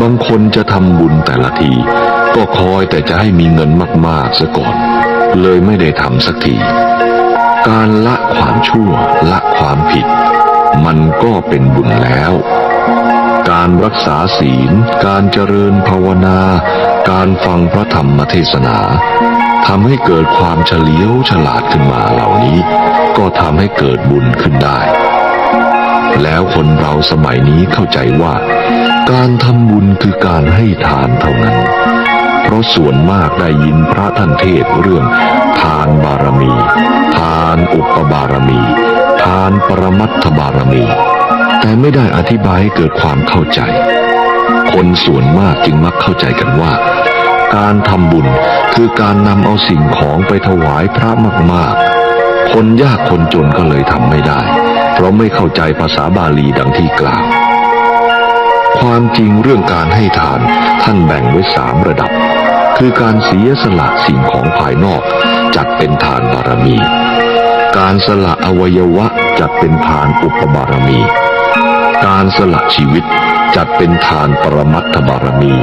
บางคนจะทำบุญแต่ละที ก็คอยแต่จะให้มีเงินมากๆซะก่อน เลยไม่ได้ทำสักที การละความชั่วละความผิด มันก็เป็นบุญแล้ว การรักษาศีล การเจริญภาวนา การฟังพระธรรมเทศนาทำให้เกิดความเฉลียวฉลาดขึ้นมาเหล่านี้ ก็ทำให้เกิดบุญขึ้นได้ แล้วคนเราสมัยนี้เข้าใจว่า การทำบุญคือการให้ทานเท่านั้น เพราะส่วนมากได้ยินพระท่านเทศเรื่อง ทานบารมี ทานอุปบารมี ทานปรมัตถบารมี แต่ไม่ได้อธิบายให้เกิดความเข้าใจ คนส่วนมากจึงมักเข้าใจกันว่า การทำบุญคือการนำเอาสิ่งของไปถวายพระมากๆ คนยากคนจนก็เลยทำไม่ได้ เพราะไม่เข้าใจภาษาบาลีดังที่กล่าว ความจริงเรื่องการให้ทาน ท่านแบ่งไว้สามระดับ คือการเสียสละสิ่งของภายนอกจัดเป็นทานบารมี การสละอวัยวะจัดเป็นทานอุปบารมี การสละชีวิตจัดเป็นทานปรมัตถบารมี